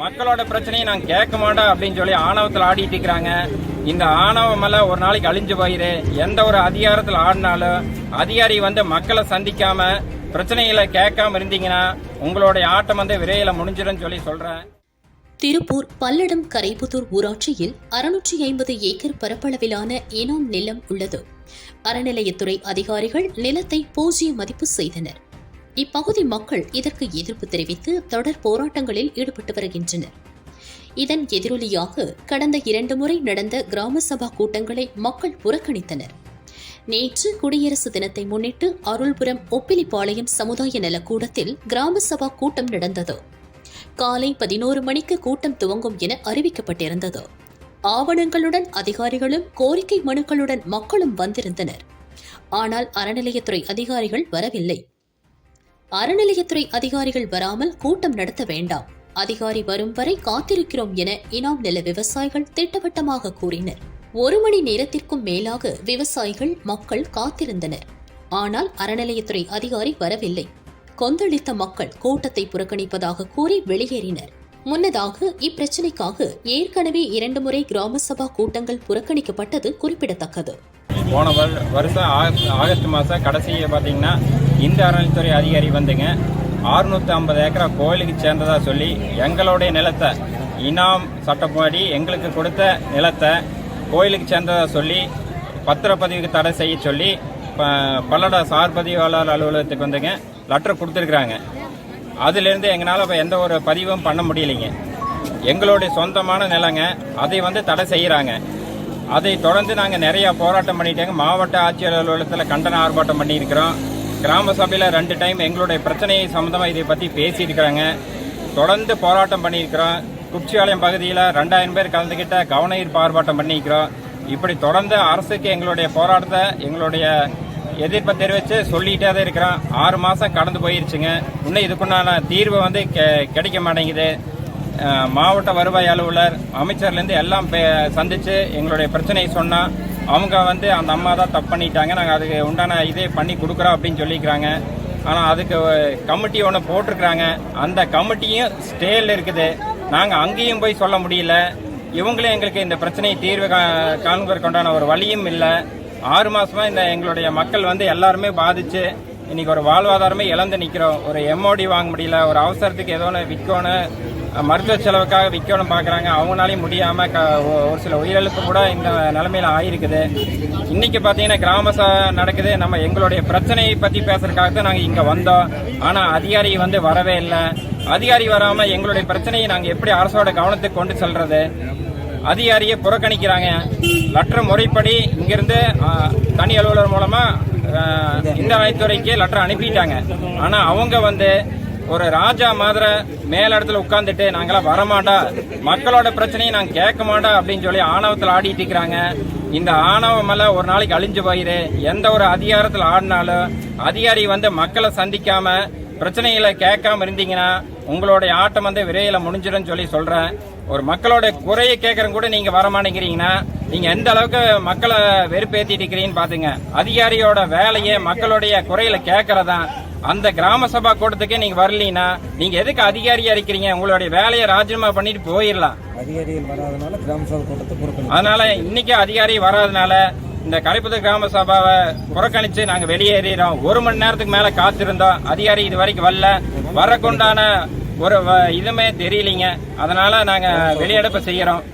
மக்களோட பிரச்சனையை நான் கேட்க மாட்டோம் அப்படின்னு சொல்லி ஆணவத்தில் ஆடிட்டு இருக்கிறாங்க. இந்த ஆணவம் எல்லாம் ஒரு நாளைக்கு அழிஞ்சு போயிரு. எந்த ஒரு அதிகாரத்தில் ஆடினாலும் அதிகாரி வந்து மக்களை சந்திக்காம பிரச்சனைகளை கேட்காம இருந்தீங்கன்னா உங்களுடைய ஆட்டம் வந்து விரைவில் முடிஞ்சிடும் சொல்லி சொல்றேன். திருப்பூர் பல்லடம் கரைபுதூர் ஊராட்சியில் அறுநூற்றி ஐம்பது ஏக்கர் பரப்பளவிலான இனாம் நிலம் உள்ளது. அறநிலையத்துறை அதிகாரிகள் நிலத்தை பூஜ்ய மதிப்பு செய்தனர். இப்பகுதி மக்கள் இதற்கு எதிர்ப்பு தெரிவித்து தொடர் போராட்டங்களில் ஈடுபட்டு வருகின்றனர். இதன் எதிரொலியாக கடந்த இரண்டு முறை நடந்த கிராம சபா கூட்டங்களை மக்கள் புறக்கணித்தனர். நேற்று குடியரசு தினத்தை முன்னிட்டு அருள்புரம் ஒப்பிலிப்பாளையம் சமுதாய நலக்கூடத்தில் கிராம சபா கூட்டம் நடந்தது. காலை பதினோரு மணிக்கு கூட்டம் துவங்கும் என அறிவிக்கப்பட்டிருந்தது. ஆவணங்களுடன் அதிகாரிகளும் கோரிக்கை மனுக்களுடன் மக்களும் வந்திருந்தனர். ஆனால் அறநிலையத்துறை அதிகாரிகள் வரவில்லை. அறநிலையத்துறை அதிகாரிகள் வராமல் கூட்டம் நடத்த வேண்டாம். அதிகாரி வரும் வரை காத்திருக்கிறோம் என இனாம் நில விவசாயிகள் திட்டவட்டமாக கூறினர். ஒரு மணி நேரத்திற்கும் மேலாக விவசாயிகள் மக்கள் காத்திருந்தனர். ஆனால் அறநிலையத்துறை அதிகாரி வரவில்லை. கொந்தளித்த மக்கள் கூட்டத்தை புறக்கணிப்பதாக கூறி வெளியேறினர். முன்னதாக இப்பிரச்சினைக்காக ஏற்கனவே இரண்டு முறை கிராம சபா கூட்டங்கள் புறக்கணிக்கப்பட்டது குறிப்பிடத்தக்கது. போன வருஷம் ஆகஸ்ட் மாதம் கடைசியை பார்த்தீங்கன்னா இந்த அறநிலைத்துறை அதிகாரி வந்துங்க. 650 ஐம்பது ஏக்கரா கோயிலுக்கு சேர்ந்ததாக சொல்லி எங்களுடைய நிலத்தை இனாம் சட்டப்படி எங்களுக்கு கொடுத்த நிலத்தை கோயிலுக்கு சேர்ந்ததாக சொல்லி பத்திரப்பதிவுக்கு தடை செய்ய சொல்லி ப- பல்லட சார் பதிவாளர் அலுவலகத்துக்கு வந்துங்க லெட்டர் கொடுத்துருக்குறாங்க. அதுலேருந்து எங்களால் இப்போ எந்த ஒரு பதிவும் பண்ண முடியலைங்க. எங்களுடைய சொந்தமான நிலங்க அதை வந்து தடை செய்கிறாங்க அதை தொடர்ந்து நாங்கள் நிறையா போராட்டம் பண்ணிட்டேங்க. மாவட்ட ஆட்சியர் அலுவலகத்தில் கண்டன ஆர்ப்பாட்டம் பண்ணியிருக்கிறோம். கிராம சபையில் ரெண்டு டைம் எங்களுடைய பிரச்சனையை சம்மந்தமாக இதை பற்றி பேசியிருக்கிறாங்க. தொடர்ந்து போராட்டம் பண்ணியிருக்கிறோம். குச்சியாலயம் பகுதியில் ரெண்டாயிரம் பேர் கலந்துக்கிட்ட கவன ஈர்ப்பு ஆர்ப்பாட்டம் பண்ணியிருக்கிறோம். இப்படி தொடர்ந்து அரசுக்கு எங்களுடைய போராட்டத்தை எங்களுடைய எதிர்ப்பை தெரிவித்து சொல்லிகிட்டே தான் இருக்கிறோம். ஆறு மாதம் கடந்து போயிருச்சுங்க. இன்னும் இதுக்குண்டான தீர்வு வந்து கெ- கிடைக்க மாட்டேங்குது. மாவட்ட வருவாய் அலுவலர் அமைச்சர்லேருந்து எல்லாம் பே- எங்களுடைய பிரச்சனையை சொன்னால் அவங்க வந்து அந்த அம்மா தான் தப்பு பண்ணிட்டாங்க. நாங்கள் அதுக்கு உண்டான இதே பண்ணி கொடுக்குறோம் அப்படின்னு சொல்லிக்கிறாங்க. ஆனால் அதுக்கு கமிட்டி ஒன்று போட்டிருக்கிறாங்க. அந்த கமிட்டியும் ஸ்டேல இருக்குது. நாங்கள் அங்கேயும் போய் சொல்ல முடியல. இவங்களே எங்களுக்கு இந்த பிரச்சனையை தீர்வு கா- காண்பதற்குண்டான ஒரு வழியும் இல்லை. ஆறு மாதமாக இந்த எங்களுடைய மக்கள் வந்து எல்லாருமே பாதிச்சு இன்னைக்கு ஒரு வாழ்வாதாரமே இழந்து நிற்கிறோம் ஒரு எம்ஓடி வாங்க முடியல. ஒரு அவசரத்துக்கு ஏதோ ஒன்று விற்கணும் மருத்துவ செலவுக்காக விற்கணும் பார்க்குறாங்க. அவங்களாலையும் முடியாமல் க- ஒரு சில உயிரிழப்பு கூட இந்த நிலமையில் ஆயிருக்குது. இன்றைக்கி பார்த்தீங்கன்னா கிராம ச நடக்குது. நம்ம எங்களுடைய பிரச்சனையை பற்றி பேசுறதுக்காக தான் நாங்கள் இங்கே வந்தோம். ஆனால் அதிகாரி வந்து வரவே இல்லை. அதிகாரி வராமல் எங்களுடைய பிரச்சனையை நாங்கள் எப்படி அரசோட கவனத்துக்கு கொண்டு செல்வது அதிகாரியை புறக்கணிக்கிறாங்க. லெட்டர் முறைப்படி இங்கிருந்து தனி அலுவலர் மூலமாக இந்த நலத்துறைக்கு லெட்டர் அனுப்பிட்டாங்க. ஆனால் அவங்க வந்து ஒரு ராஜா மாதிரி மேலிடத்துல உட்காந்துட்டு நாங்களாம் வரமாட்டா மக்களோட பிரச்சனையை நாங்கள் கேட்க மாட்டா அப்படின்னு சொல்லி ஆணவத்தில் ஆடிட்டு இருக்கிறாங்க. இந்த ஆணவம் எல்லாம் ஒரு நாளைக்கு அழிஞ்சு போயிரு. எந்த ஒரு அதிகாரத்தில் ஆடினாலும் அதிகாரி வந்து மக்களை சந்திக்காம பிரச்சனைகளை கேட்காம இருந்தீங்கன்னா உங்களுடைய ஆட்டம் வந்து விரைவில் முடிஞ்சிடும் சொல்லி சொல்றேன். ஒரு மக்களோட குறையை கேட்கறங்க கூட நீங்க வர மாட்டேங்கிறீங்கன்னா நீங்க எந்த அளவுக்கு மக்களை வெறுப்பேற்றிட்டு இருக்கிறீங்கன்னு பாத்துங்க. அதிகாரியோட வேலையே மக்களுடைய குறையில கேட்கறதான் அந்த கிராம சபா கூட்டத்துக்கே நீங்க வரலீங்கன்னா நீங்க எதுக்கு அதிகாரியா இருக்கிறீங்க? உங்களுடைய வேலையை ராஜினாமா பண்ணிட்டு போயிடலாம். அதிகாரிகள் வராதனால கிராம சபை கூட்டத்தை புறக்கணி அதனால இன்னைக்கு அதிகாரி வராதனால இந்த கரைப்புது கிராம சபாவை புறக்கணிச்சு நாங்க வெளியேறிறோம். ஒரு மணி நேரத்துக்கு மேல காத்திருந்தோம் அதிகாரி இது வரைக்கும் வரல. வரக்குண்டான ஒரு இதுமே தெரியலீங்க. அதனால நாங்க வெளியெடுப்பு செய்யறோம்.